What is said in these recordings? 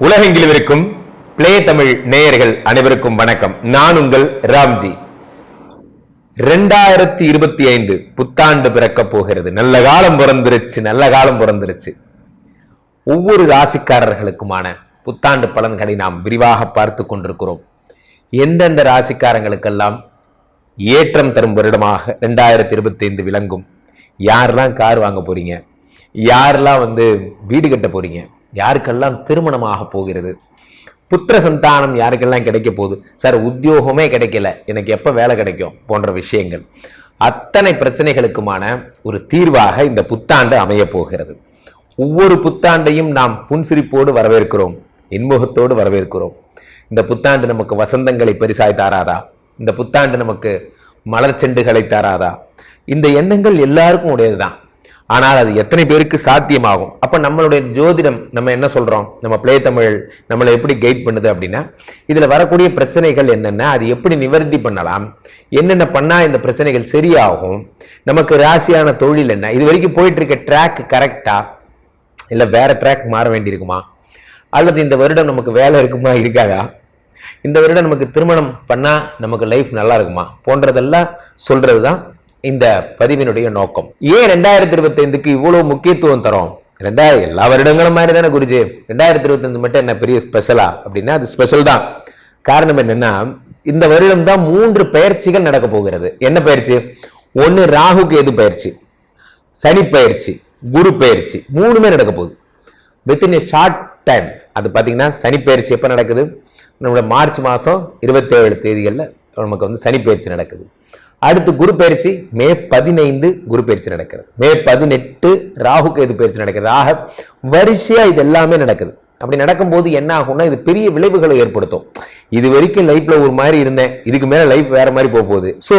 உலகெங்கிலும் இருக்கும் பிளே தமிழ் நேயர்கள் அனைவருக்கும் வணக்கம். நான் உங்கள் ராம்ஜி. ரெண்டாயிரத்தி இருபத்தி ஐந்து புத்தாண்டு பிறக்க போகிறது. நல்ல காலம் பிறந்துருச்சு நல்ல காலம் பிறந்துருச்சு. ஒவ்வொரு ராசிக்காரர்களுக்குமான புத்தாண்டு பலன்களை நாம் விரிவாக பார்த்து கொண்டிருக்கிறோம். எந்தெந்த ராசிக்காரங்களுக்கெல்லாம் ஏற்றம் தரும் வருடமாக ரெண்டாயிரத்தி இருபத்தி ஐந்து விளங்கும்? யாரெல்லாம் கார் வாங்க போறீங்க? யாரெல்லாம் வந்து வீடு கட்ட போறீங்க? யாருக்கெல்லாம் திருமணமாக போகிறது? புத்திர சந்தானம் யாருக்கெல்லாம் கிடைக்க போகுது? சார் உத்தியோகமே கிடைக்கல. எனக்கு எப்போ வேலை கிடைக்கும்? போன்ற விஷயங்கள். அத்தனை பிரச்சனைகளுக்குமான ஒரு தீர்வாக இந்த புத்தாண்டு அமைய போகிறது. ஒவ்வொரு புத்தாண்டையும் நாம் புன்சிரிப்போடு வரவேற்கிறோம். இன்முகத்தோடு வரவேற்கிறோம். இந்த புத்தாண்டு நமக்கு வசந்தங்களை பெரிசாய் தாராதா? இந்த புத்தாண்டு நமக்கு மலர் செண்டுகளை தாராதா? இந்த எண்ணங்கள் எல்லாருக்கும் உடையது தான் ஆனால் அது எத்தனை பேருக்கு சாத்தியமாகும்? அப்போ நம்மளுடைய ஜோதிடம் நம்ம என்ன சொல்கிறோம் நம்ம பிளே தமிழ் நம்மளை எப்படி கைட் பண்ணுது அப்படின்னா இதில் வரக்கூடிய பிரச்சனைகள் என்னென்ன அது எப்படி நிவர்த்தி பண்ணலாம் என்னென்ன பண்ணால் இந்த பிரச்சனைகள் சரியாகும் நமக்கு ராசியான தொழில் என்ன இது வரைக்கும் போயிட்டு இருக்க ட்ராக் கரெக்டாக இல்லை வேறு ட்ராக் மாற வேண்டியிருக்குமா? அல்லது இந்த வருடம் நமக்கு வேலை இருக்குமா இருக்காதா? இந்த வருடம் நமக்கு திருமணம் பண்ணால் நமக்கு லைஃப் நல்லா இருக்குமா? போன்றதெல்லாம் சொல்கிறது தான் இந்த பதிவினுடைய நோக்கம். ஏன் ரெண்டாயிரத்தி இருபத்தி ஐந்துக்கு இவ்வளவு முக்கியத்துவம் தரோம்? ரெண்டாயிரம் எல்லா வருடங்களும் மாதிரி தானே குருஜி? ரெண்டாயிரத்தி இருபத்தி ஐந்து மட்டும் என்ன பெரிய ஸ்பெஷலா அப்படின்னா அது ஸ்பெஷல் தான். காரணம் என்னன்னா இந்த வருடம் தான் மூன்று பயிற்சிகள் நடக்க போகிறது. என்ன பயிற்சி? ஒன்னு ராகு கேது பயிற்சி சனி பயிற்சி குரு பயிற்சி. மூணுமே நடக்க போகுது. வித்தின் ஏ ஷார்ட் டைம் அது பார்த்தீங்கன்னா சனி பயிற்சி எப்போ நடக்குது? நம்மளோட மார்ச் மாதம் இருபத்தேழு தேதிகளில் நமக்கு வந்து சனி பயிற்சி நடக்குது. அடுத்து குரு பயிற்சி மே பதினைந்து குரு பயிற்சி நடக்கிறது. மே பதினெட்டு ராகு கேது பயிற்சி நடக்கிறது. ஆக வரிசையாக இது எல்லாமே நடக்குது. அப்படி நடக்கும்போது என்ன ஆகும்னா இது பெரிய விளைவுகளை ஏற்படுத்தும். இது வரைக்கும் லைஃப்பில் ஒரு மாதிரி இருந்தேன். இதுக்கு மேலே லைஃப் வேற மாதிரி போக போகுது. ஸோ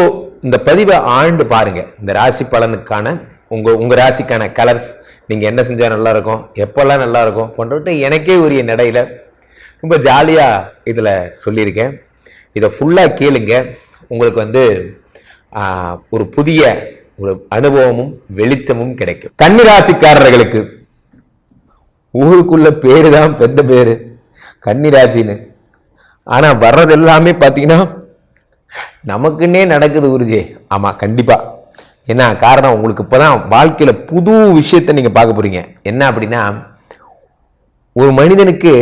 இந்த பதிவை ஆண்டு பாருங்க. இந்த ராசி பலனுக்கான உங்கள் உங்கள் ராசிக்கான கலர்ஸ் நீங்கள் என்ன செஞ்சால் நல்லாயிருக்கும்? எப்போல்லாம் நல்லாயிருக்கும்? போன்றவற்றை எனக்கே உரிய நடையில் ரொம்ப ஜாலியாக இதில் சொல்லியிருக்கேன். இதை ஃபுல்லாக கேளுங்க. உங்களுக்கு வந்து ஒரு புதிய ஒரு அனுபவமும் வெளிச்சமும் கிடைக்கும். கன்னிராசிக்காரர்களுக்கு ஊருக்குள்ள பேரு தான் பெத்த பேரு. கன்னிராசின்னு. ஆனா வர்றது எல்லாமே பார்த்தீங்கன்னா நமக்குன்னே நடக்குது குருஜி. ஆமா கண்டிப்பா. என்ன காரணம் உங்களுக்கு இப்போதான் வாழ்க்கையில புது விஷயத்தை நீங்க பார்க்க போறீங்க. என்ன அப்படின்னா ஒரு மனிதனுக்கு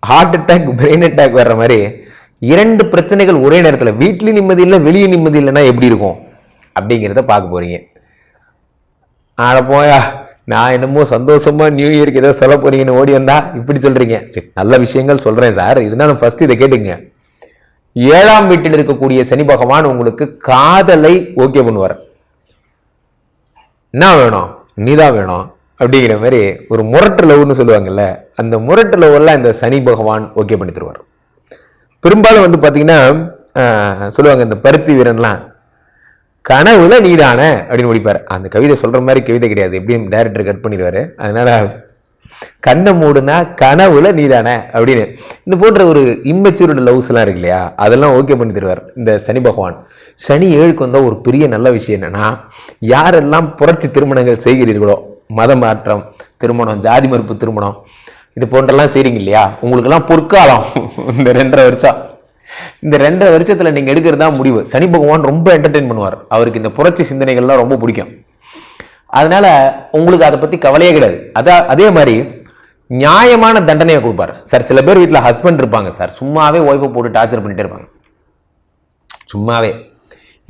ஹார்ட் அட்டாக் பிரெயின் அட்டாக் வர்ற மாதிரி இரண்டு பிரச்சனைகள் ஒரே நேரத்தில் வீட்லேயும் நிம்மதி இல்லை வெளியே நிம்மதி இல்லைன்னா எப்படி இருக்கும்? அப்படிங்கிறத பார்க்க போறீங்க. ஆட போயா நான் என்னமோ சந்தோஷமா நியூ இயர்க்கு ஏதோ சொல்ல போகிறீங்கன்னு ஓடி வந்தா இப்படி சொல்கிறீங்க சரி நல்ல விஷயங்கள் சொல்கிறேன் சார். இருந்தாலும் ஃபஸ்ட்டு இதை கேட்டுங்க. ஏழாம் வீட்டில் இருக்கக்கூடிய சனி பகவான் உங்களுக்கு காதலை ஓகே பண்ணுவார். என்ன வேணும்? நீதான் வேணும். அப்படிங்கிற மாதிரி ஒரு முரட்டு லவ்னு சொல்லுவாங்கல்ல அந்த முரட்டு லவ்வெல்லாம் இந்த சனி பகவான் ஓகே பண்ணி தருவார். பெரும்பாலும் வந்து பார்த்தீங்கன்னா சொல்லுவாங்க இந்த பருத்தி வீரன்லாம் கனவுல நீதானே அப்படின்னு முடிப்பார் அந்த கவிதை சொல்கிற மாதிரி கவிதை கிடையாது. எப்படியும் டைரக்டர் கட் பண்ணிடுவார். அதனால் கண்ணை மூடுனா கனவுல நீதானே அப்படின்னு. இந்த போன்ற ஒரு இம்மெச்சூர்டு லவ்ஸ்லாம் இருக்கு இல்லையா? அதெல்லாம் ஓகே பண்ணி தருவார் இந்த சனி பகவான். சனி ஏழுக்கு வந்தால் ஒரு பெரிய நல்ல விஷயம் என்னன்னா யாரெல்லாம் புரட்சி திருமணங்கள் செய்கிறீர்களோ மத மாற்றம் திருமணம் ஜாதி மறுப்பு திருமணம் இது போன்றெல்லாம் செய்றீங்க இல்லையா? உங்களுக்கெல்லாம் பொற்காலம். இந்த ரெண்டரை வருஷம். இந்த ரெண்டரை வருஷத்தில் நீங்கள் எடுக்கிறது தான் முடிவு. சனி பகவான் ரொம்ப என்டர்டெயின் பண்ணுவார். அவருக்கு இந்த புரட்சி சிந்தனைகள்லாம் ரொம்ப பிடிக்கும். அதனால் உங்களுக்கு அதை பற்றி கவலையே கிடையாது. அதான் அதே மாதிரி நியாயமான தண்டனையை கொடுப்பார். சார் சில பேர் வீட்டில் ஹஸ்பண்ட் இருப்பாங்க சார். சும்மாவே ஒய்ஃபை போட்டு டார்ச்சர் பண்ணிகிட்டே இருப்பாங்க. சும்மாவே.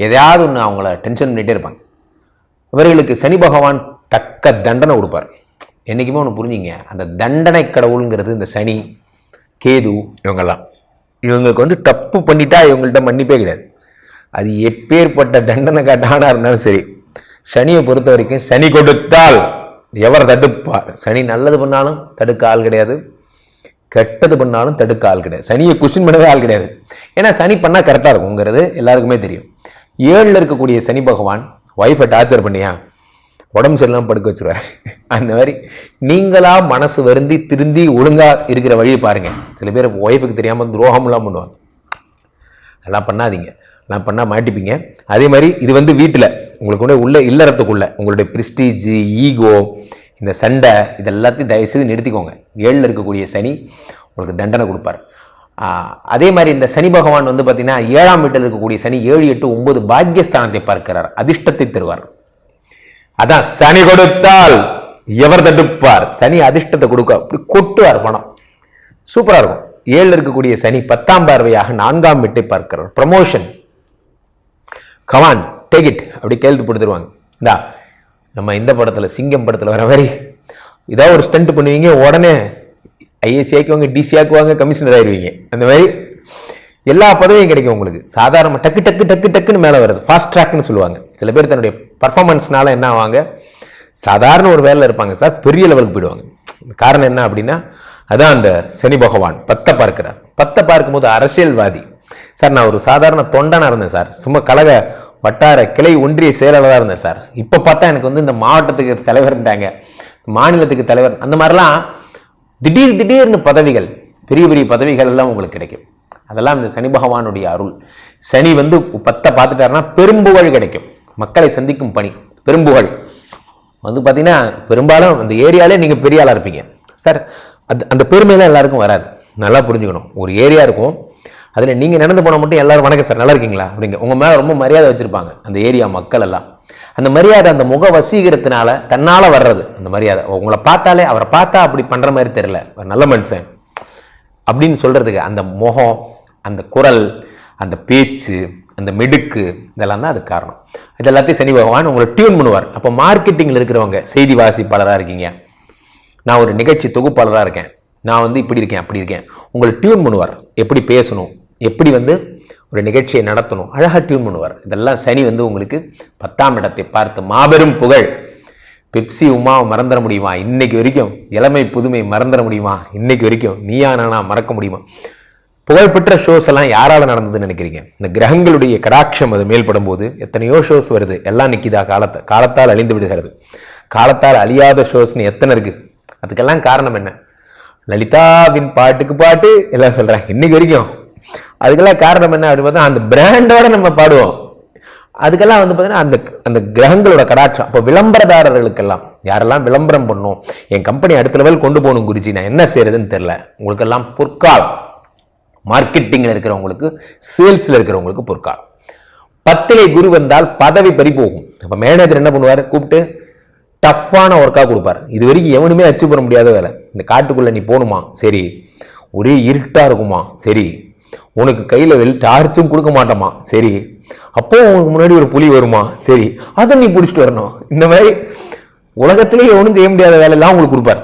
எதையாவது ஒன்று அவங்கள டென்ஷன் பண்ணிகிட்டே இருப்பாங்க. இவர்களுக்கு சனி பகவான் தக்க தண்டனை கொடுப்பார். என்றைக்குமே ஒன்று புரிஞ்சுங்க. அந்த தண்டனை கடவுளுங்கிறது இந்த சனி கேது இவங்கெல்லாம். இவங்களுக்கு வந்து தப்பு பண்ணிட்டா இவங்கள்ட்ட மன்னிப்பே கிடையாது. அது எப்பேற்பட்ட தண்டனை காட்டானா இருந்தாலும் சரி. சனியை பொறுத்த வரைக்கும் சனி கொடுத்தால் எவர் தடுப்பார்? சனி நல்லது பண்ணாலும் தடுக்க ஆள் கிடையாது. கெட்டது பண்ணாலும் தடுக்க ஆள் கிடையாது. சனியை குஷின் பண்ணவே ஆள் கிடையாது. ஏன்னா சனி பண்ணால் கரெக்டாக இருக்குங்கிறது எல்லாருக்குமே தெரியும். ஏழில் இருக்கக்கூடிய சனி பகவான் ஒய்ஃபை டார்ச்சர் பண்ணியா? உடம்பு சரியில்லாம படுக்க வச்சுருவார் அந்த மாதிரி நீங்களாக மனசு வருந்தி திருந்தி ஒழுங்காக இருக்கிற வழியை பாருங்கள் சில பேர் ஒய்ஃபுக்கு தெரியாமல் துரோகம்லாம் பண்ணுவாங்க. அதெல்லாம் பண்ணாதீங்க. நான் பண்ணால் மாட்டிப்பீங்க. அதே மாதிரி இது வந்து வீட்டில் உங்களுக்கு கூட உள்ள இல்லறத்துக்குள்ள உங்களுடைய பிரிஸ்டீஜ் ஈகோ இந்த சண்டை இது எல்லாத்தையும் தயவுசெய்து நிறுத்திக்கோங்க. ஏழில் இருக்கக்கூடிய சனி உங்களுக்கு தண்டனை கொடுப்பார். அதே மாதிரி இந்த சனி பகவான் வந்து பார்த்தீங்கன்னா ஏழாம் வீட்டில் இருக்கக்கூடிய சனி ஏழு எட்டு ஒன்பது பாக்கியஸ்தானத்தை பார்க்கிறார். அதிர்ஷ்டத்தை தருவார். அதான் சனி கொடுத்தால் எவர் தடுப்பார்? சனி அதிர்ஷ்டத்தை கொடுக்க அப்படி கொட்டுவார் பணம். சூப்பராக இருக்கும். ஏழில் இருக்கக்கூடிய சனி பத்தாம் பார்வையாக நான்காம் வீட்டை பார்க்கிறார். ப்ரமோஷன் கமான் டேக் இட் அப்படி கேள்வி கொடுத்துருவாங்க. இந்தா நம்ம இந்த படத்தில் சிங்கம் படத்தில் வர மாதிரி ஏதாவது ஒரு ஸ்டண்ட் பண்ணுவீங்க உடனே ஐஏசி ஆக்குவாங்க டிசி ஆக்குவாங்க கமிஷனர் ஆயிடுவீங்க அந்த மாதிரி எல்லா பதவியும் கிடைக்கும் உங்களுக்கு. சாதாரணமாக டக்கு டக்கு டக்கு டக்குன்னு மேலே வருது. ஃபாஸ்ட் ட்ராக்னு சொல்லுவாங்க. சில பேர் தன்னுடைய பர்ஃபார்மன்ஸ்னால என்ன ஆவாங்க? சாதாரண ஒரு வேலையில் இருப்பாங்க சார் பெரிய லெவலுக்கு போயிடுவாங்க. காரணம் என்ன அப்படின்னா அதான் அந்த சனி பகவான் பத்தை பார்க்கிறார். பத்தை பார்க்கும்போது அரசியல்வாதி. சார் நான் ஒரு சாதாரண தொண்டனாக இருந்தேன் சார். சும்மா கழக வட்டார கிளை ஒன்றிய செயலாளராக இருந்தேன் சார். இப்போ பார்த்தா எனக்கு வந்து இந்த மாவட்டத்துக்கு தலைவர்ன்றாங்க மாநிலத்துக்கு தலைவர். அந்த மாதிரிலாம் திடீர் திடீர்னு பதவிகள் பெரிய பெரிய பதவிகள் எல்லாம் உங்களுக்கு கிடைக்கும். அதெல்லாம் இந்த சனி பகவானுடைய அருள். சனி வந்து பத்தை பார்த்துட்டாருன்னா பெரும்புகழ் கிடைக்கும். மக்களை சந்திக்கும் பணி பெரும்புகழ். வந்து பார்த்தீங்கன்னா பெரும்பாலும் அந்த ஏரியாலே நீங்கள் பெரிய ஆளாக இருப்பீங்க. சார் அது அந்த பெருமையெல்லாம் எல்லாருக்கும் வராது. நல்லா புரிஞ்சுக்கணும். ஒரு ஏரியா இருக்கும். அதில் நீங்கள் நடந்து போனால் மட்டும் எல்லோரும் வணக்கம் சார் நல்லா இருக்கீங்களா? அப்படிங்க. உங்கள் மேலே ரொம்ப மரியாதை வச்சுருப்பாங்க அந்த ஏரியா மக்கள் எல்லாம். அந்த மரியாதை அந்த முக வசீகரத்தினால தன்னால் வர்றது அந்த மரியாதை. உங்களை பார்த்தாலே அவரை பார்த்தா அப்படி பண்ணுற மாதிரி தெரியல. ஒரு நல்ல மனுஷன். அப்படின்னு சொல்கிறதுக்கு அந்த முகம் அந்த குரல் அந்த பேச்சு அந்த மிடுக்கு இதெல்லாம் தான் அதுக்கு காரணம். இது எல்லாத்தையும் சனி பகவான் உங்களை டியூன் பண்ணுவார். அப்போ மார்க்கெட்டிங்கில் இருக்கிறவங்க செய்தி வாசிப்பாளராக இருக்கீங்க. நான் ஒரு நிகழ்ச்சி தொகுப்பாளராக இருக்கேன். நான் வந்து இப்படி இருக்கேன் அப்படி இருக்கேன். உங்களை டியூன் பண்ணுவார். எப்படி பேசணும் எப்படி வந்து ஒரு நிகழ்ச்சியை நடத்தணும் அழகாக டியூன் பண்ணுவார். இதெல்லாம் சனி வந்து உங்களுக்கு பத்தாம் இடத்தை பார்த்து மாபெரும் புகழ். பெப்சி உமாவை மறந்துட முடியுமா? இன்னைக்கு வரைக்கும் இளமை புதுமை மறந்துட முடியுமா? இன்னைக்கு வரைக்கும் நீயா நானா மறக்க முடியுமா? புகழ்பெற்ற ஷோஸ் எல்லாம் யாரால நடந்ததுன்னு நினைக்கிறீங்க? இந்த கிரகங்களுடைய கடாட்சம் அது மேல்படும் போது எத்தனையோ ஷோஸ் வருது. எல்லாம் நிக்கிதா? காலத்தை காலத்தால் அழிந்து விடுகிறது. காலத்தால் அழியாத ஷோஸ்னு எத்தனை இருக்கு? அதுக்கெல்லாம் காரணம் என்ன? லலிதாவின் பாட்டுக்கு பாட்டு எல்லாம் சொல்கிறேன் இன்னைக்கு வரைக்கும். அதுக்கெல்லாம் காரணம் என்ன அப்படின்னு பார்த்தா அந்த பிராண்டோட நம்ம பாடுவோம். அதுக்கெல்லாம் வந்து பார்த்தீங்கன்னா அந்த அந்த கிரகங்களோட கடாட்சம். அப்போ விளம்பரதாரர்களுக்கெல்லாம் யாரெல்லாம் விளம்பரம் பண்ணும்? என் கம்பெனி அடுத்த லெவல் கொண்டு போகணும் குருஜி. நான் என்ன செய்யறதுன்னு தெரில உங்களுக்கெல்லாம் பொற்காலம் மார்க்கெட்டிங்கில் இருக்கிறவங்களுக்கு சேல்ஸில் இருக்கிறவங்களுக்கு பொற்காலம். பத்திலே குரு வந்தால் பதவி பறி போகும். இப்போ மேனேஜர் என்ன பண்ணுவார்? கூப்பிட்டு டஃப்பான ஒர்க்காக கொடுப்பார். இது வரைக்கும் எவனுமே அச்சீவ் பண்ண முடியாத வேலை. இந்த காட்டுக்குள்ளே நீ போகணுமா சரி. ஒரே இருட்டாக இருக்குமா? சரி. உனக்கு கையில் வெல் டார்ச்சும் கொடுக்க மாட்டோமா? சரி. அப்போ உனக்கு முன்னாடி ஒரு புலி வருமா? சரி. அதை நீ பிடிச்சிட்டு வரணும். இந்த மாதிரி உலகத்திலேயே எவனும் செய்ய முடியாத வேலையெல்லாம் உங்களுக்கு கொடுப்பார்.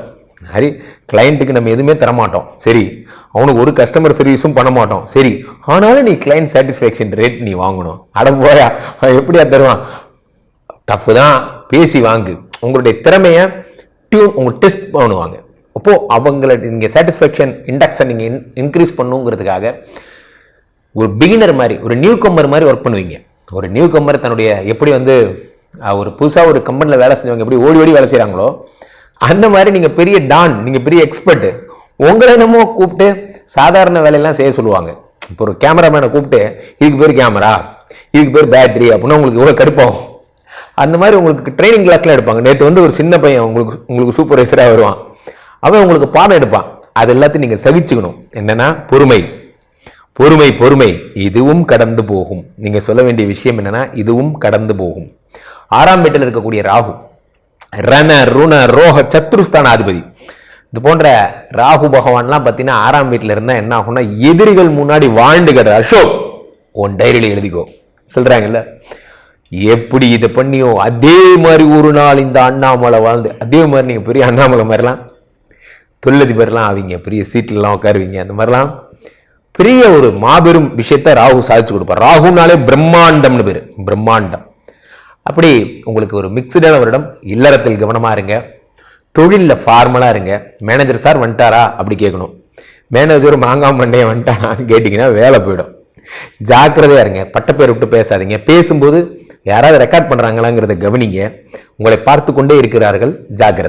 மாதிரி கிளைண்ட்டுக்கு நம்ம எதுவுமே தர மாட்டோம் சரி அவனுக்கு ஒரு கஸ்டமர் சர்வீஸும் பண்ண மாட்டோம் சரி ஆனாலும் நீ கிளைண்ட் சாட்டிஸ்ஃபேக்ஷன் ரேட் நீ வாங்கணும். அட போயா எப்படியா தருவான்? டஃப் தான் பேசி வாங்கு. உங்களுடைய திறமையை டியூன் உங்கள் டெஸ்ட் பண்ணுவாங்க. அப்போது அவங்கள நீங்கள் சாட்டிஸ்ஃபேக்ஷன் இண்டெக்ஸை இன் இன்க்ரீஸ் பண்ணுங்கிறதுக்காக ஒரு பிகினர் மாதிரி ஒரு நியூ கம்மர் மாதிரி ஒர்க் பண்ணுவீங்க. ஒரு நியூ கம்மர் தன்னுடைய எப்படி வந்து ஒரு புதுசாக ஒரு கம்பெனியில் வேலை செஞ்சவங்க எப்படி ஓடி ஓடி வேலை செய்கிறாங்களோ அந்த மாதிரி நீங்கள் பெரிய டான் நீங்கள் பெரிய எக்ஸ்பர்ட்டு உங்களை என்னமோ கூப்பிட்டு சாதாரண வேலையெல்லாம் செய்ய சொல்லுவாங்க. இப்போ ஒரு கேமராமேனை கூப்பிட்டு இதுக்கு பேர் கேமரா இதுக்கு பேர் பேட்டரி அப்படின்னா உங்களுக்கு எவ்வளோ கடுப்பாகும். அந்த மாதிரி உங்களுக்கு ட்ரைனிங் கிளாஸ்லாம் எடுப்பாங்க. நேற்று வந்து ஒரு சின்ன பையன் உங்களுக்கு உங்களுக்கு சூப்பர்வைசராக வருவான். அவன் உங்களுக்கு பாடம் எடுப்பான். அது எல்லாத்தையும் நீங்கள் சகிச்சுக்கணும். என்னென்னா பொறுமை. பொறுமை பொறுமை. இதுவும் கடந்து போகும். நீங்கள் சொல்ல வேண்டிய விஷயம் என்னென்னா இதுவும் கடந்து போகும். ஆறாம் வீட்டில் இருக்கக்கூடிய ராகு. ரண ருண ரோக சத்ருஸ்தான அதிபதி இது போன்ற ராகு பகவான்லாம் பார்த்தீங்கன்னா ஆறாம் வீட்டில் இருந்தால் என்ன ஆகும்னா எதிரிகள் முன்னாடி வாழ்ந்து கிட அசோக் உன் டைரியில் எழுதிக்கோ. சொல்கிறாங்கல்ல எப்படி இதை பண்ணியோ? அதே மாதிரி ஒரு நாள் இந்த அண்ணாமலை வாழ்ந்து அதே மாதிரி நீங்கள் பெரிய அண்ணாமலை மாதிரிலாம் தொழிலதிபர்லாம் ஆவீங்க. பெரிய சீட்லலாம் உட்காருவீங்க. அந்த மாதிரிலாம் பெரிய ஒரு மாபெரும் விஷயத்த ராகு சாதிச்சு கொடுப்பார். ராகுனாலே பிரம்மாண்டம்னு பேர். பிரம்மாண்டம். அப்படி உங்களுக்கு ஒரு மிக்சடான இடம் இல்லறத்தில் கவனமாக இருங்க. தொழிலில் ஃபார்மலாக இருங்க. மேனேஜர் சார் வந்துட்டாரா? அப்படி கேட்கணும். மேனேஜர் மாங்காய் மண்டையை வந்துட்டாரான்னு கேட்டிங்கன்னா வேலை போயிடும். ஜாக்கிரதையா இருங்க. பட்டப்பேர் விட்டு பேசாதீங்க. பேசும்போது யாராவது ரெக்கார்ட் பண்ணுறாங்களாங்கிறத கவனிங்க. உங்களை பார்த்து கொண்டே இருக்கிறார்கள். ஜாக்கிரதை.